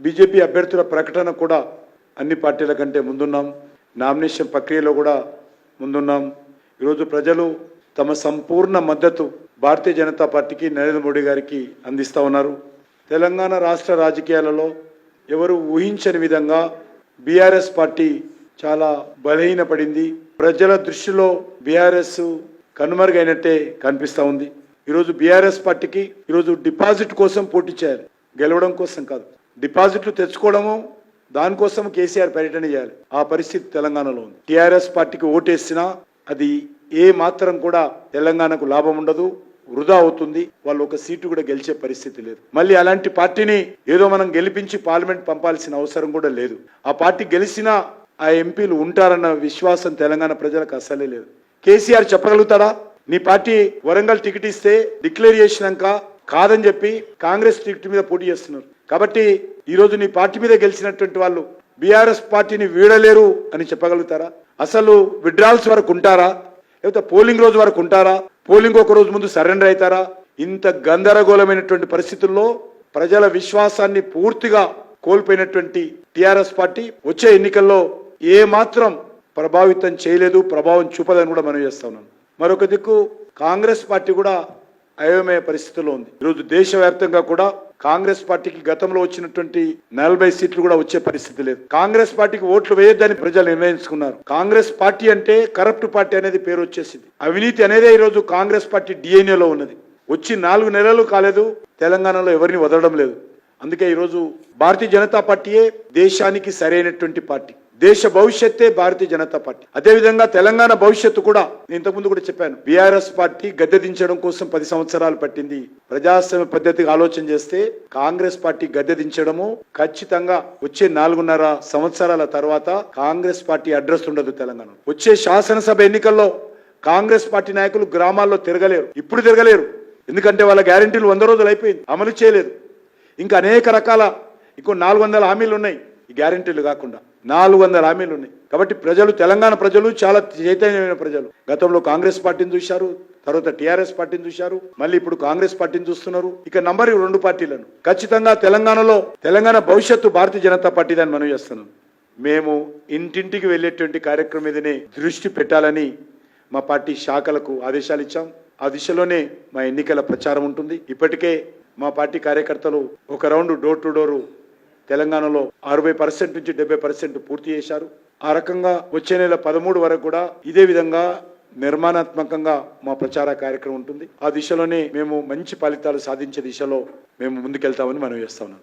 BJP అభ్యర్థుల ప్రకటన కూడా అన్ని పార్టీల కంటే ముందున్నాం. నామినేషన్ ప్రక్రియలో కూడా ముందున్నాం. ఈరోజు ప్రజలు తమ సంపూర్ణ మద్దతు భారతీయ జనతా పార్టీకి నరేంద్ర మోడీ గారికి అందిస్తా ఉన్నారు. తెలంగాణ రాష్ట్ర రాజకీయాలలో ఎవరు ఊహించని విధంగా బీఆర్ఎస్ పార్టీ చాలా బలహీనపడింది. ప్రజల దృష్టిలో బీఆర్ఎస్ కనుమరుగైనట్టే కనిపిస్తూ ఉంది. ఈరోజు బీఆర్ఎస్ పార్టీకి ఈరోజు డిపాజిట్ కోసం పోటీ చేయాలి. గెలవడం కోసం కాదు. డిపాజిట్లు తెచ్చుకోవడము దానికోసం కేసీఆర్ పర్యటన చేయాలి. ఆ పరిస్థితి తెలంగాణలో ఉంది. టీఆర్ఎస్ పార్టీకి ఓటేసినా అది ఏ మాత్రం కూడా తెలంగాణకు లాభం ఉండదు వృధా అవుతుంది. వాళ్ళు ఒక సీటు కూడా గెలిచే పరిస్థితి లేదు. మళ్ళీ అలాంటి పార్టీని ఏదో మనం గెలిపించి పార్లమెంట్ పంపాల్సిన అవసరం కూడా లేదు. ఆ పార్టీ గెలిచినా ఆ ఎంపీలు ఉంటారన్న విశ్వాసం తెలంగాణ ప్రజలకు అసలే లేదు. కేసీఆర్ చెప్పగలుగుతాడా? నీ పార్టీ వరంగల్ టికెట్ ఇస్తే డిక్లేర్ చేసినాక కాదని చెప్పి కాంగ్రెస్ టికెట్ మీద పోటీ చేస్తున్నారు. కాబట్టి ఈ రోజు నీ పార్టీ మీద గెలిచినటువంటి వాళ్ళు బీఆర్ఎస్ పార్టీని వీడలేరు అని చెప్పగలుగుతారా? అసలు విడ్రాల్స్ వరకు ఉంటారా? లేకపోతే పోలింగ్ రోజు వరకు ఉంటారా? పోలింగ్ ఒక రోజు ముందు సరెండర్ అవుతారా? ఇంత గందరగోళమైనటువంటి పరిస్థితుల్లో ప్రజల విశ్వాసాన్ని పూర్తిగా కోల్పోయినటువంటి టిఆర్ఎస్ పార్టీ వచ్చే ఎన్నికల్లో ఏ మాత్రం ప్రభావితం చేయలేదు ప్రభావం చూపదని కూడా మనం చేస్తా ఉన్నాం. మరొక దిక్కు కాంగ్రెస్ పార్టీ కూడా అయోమయ పరిస్థితిలో ఉంది. ఈరోజు దేశవ్యాప్తంగా కూడా కాంగ్రెస్ పార్టీకి గతంలో వచ్చినటువంటి నలభై సీట్లు కూడా వచ్చే పరిస్థితి లేదు. కాంగ్రెస్ పార్టీకి ఓట్లు వేయొద్దని ప్రజలు నిర్ణయించుకున్నారు. కాంగ్రెస్ పార్టీ అంటే కరప్ట్ పార్టీ అనేది పేరు వచ్చేసింది. అవినీతి అనేదే ఈరోజు కాంగ్రెస్ పార్టీ డిఎన్ఏలో ఉన్నది. వచ్చి నాలుగు నెలలు కాలేదు తెలంగాణలో ఎవరిని వదలడం లేదు. అందుకే ఈరోజు భారతీయ జనతా పార్టీయే దేశానికి సరైనటువంటి పార్టీ. దేశ భవిష్యత్తే భారతీయ జనతా పార్టీ. అదేవిధంగా తెలంగాణ భవిష్యత్తు కూడా నేను ఇంతకుముందు కూడా చెప్పాను. బీఆర్ఎస్ పార్టీ గద్దె దించడం కోసం పది సంవత్సరాలు పట్టింది. ప్రజాస్వామ్య పద్ధతిగా ఆలోచన చేస్తే కాంగ్రెస్ పార్టీ గద్దె దించడము ఖచ్చితంగా వచ్చే నాలుగున్నర సంవత్సరాల తర్వాత కాంగ్రెస్ పార్టీ అడ్రస్ ఉండదు తెలంగాణ వచ్చే శాసనసభ ఎన్నికల్లో కాంగ్రెస్ పార్టీ నాయకులు గ్రామాల్లో తిరగలేరు. ఇప్పుడు తిరగలేరు. ఎందుకంటే వాళ్ళ గ్యారంటీలు వంద రోజులు అయిపోయింది. అమలు చేయలేదు. ఇంకా అనేక రకాల ఇంకో నాలుగు వందల హామీలు ఉన్నాయి. గ్యారంటీలు కాకుండా నాలుగు వందల హామీలు ఉన్నాయి. కాబట్టి ప్రజలు తెలంగాణ ప్రజలు చాలా చైతన్యమైన ప్రజలు. గతంలో కాంగ్రెస్ పార్టీని చూశారు తర్వాత టీఆర్ఎస్ పార్టీని చూశారు మళ్ళీ ఇప్పుడు కాంగ్రెస్ పార్టీని చూస్తున్నారు. ఇక నంబర్ రెండు పార్టీలను. ఖచ్చితంగా తెలంగాణలో తెలంగాణ భవిష్యత్తు భారతీయ జనతా పార్టీ దాన్ని మనం చేస్తున్నాం. మేము ఇంటింటికి వెళ్ళేటువంటి కార్యక్రమం మీదనే దృష్టి పెట్టాలని మా పార్టీ శాఖలకు ఆదేశాలు ఇచ్చాం. ఆ దిశలోనే మా ఎన్నికల ప్రచారం ఉంటుంది. ఇప్పటికే మా పార్టీ కార్యకర్తలు ఒక రౌండ్ డోర్ టు డోరు తెలంగాణలో అరవై పర్సెంట్ నుంచి డెబ్బై పర్సెంట్ పూర్తి చేశారు. ఆ రకంగా వచ్చే నెల పదమూడు వరకు కూడా ఇదే విధంగా నిర్మాణాత్మకంగా మా ప్రచార కార్యక్రమం ఉంటుంది. ఆ దిశలోనే మేము మంచి ఫలితాలు సాధించే దిశలో మేము ముందుకెళ్తామని మనం చేస్తా ఉన్నాం.